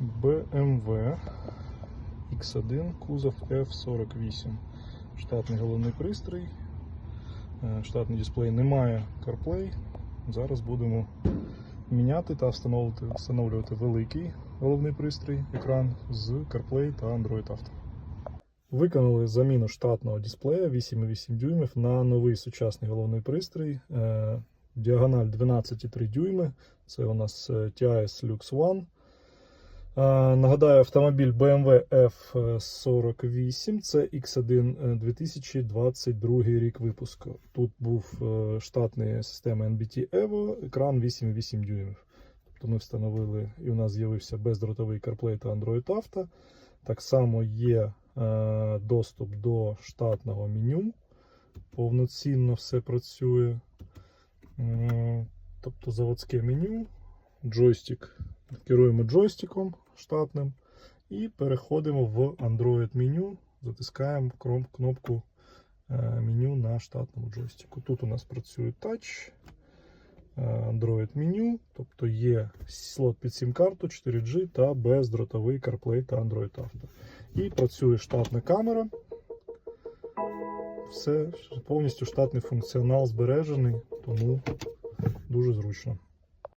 BMW X1 кузов F48. Штатний головний пристрій. Е, Штатний дисплей немає CarPlay. Зараз будемо міняти та встановлювати, встановлювати великий головний пристрій екран з CarPlay та Android Auto. Виконали заміну штатного дисплея 8,8 дюймів на новий сучасний головний пристрій. Е, Діагональ 12,3 дюйми. Це у нас е, TIS Lux One. Е, Нагадаю, автомобіль BMW F48, це X1 е, 2022 рік випуску. Тут був е, штатний система NBT Evo, екран 8,8 дюймів. Тобто ми встановили, і у нас з'явився бездротовий CarPlay та Android Auto. Так само є е, доступ до штатного меню. Повноцінно все працює. Тобто заводське меню, джойстик. Керуємо джойстиком штатним і переходимо в Android меню, затискаємо кнопку е, меню на штатному джойстику. Тут у нас працює Touch, е, Android меню, тобто є слот під сім-карту 4G та бездротовий CarPlay та Android Auto. І працює штатна камера. Все повністю штатний функціонал збережений, тому дуже зручно.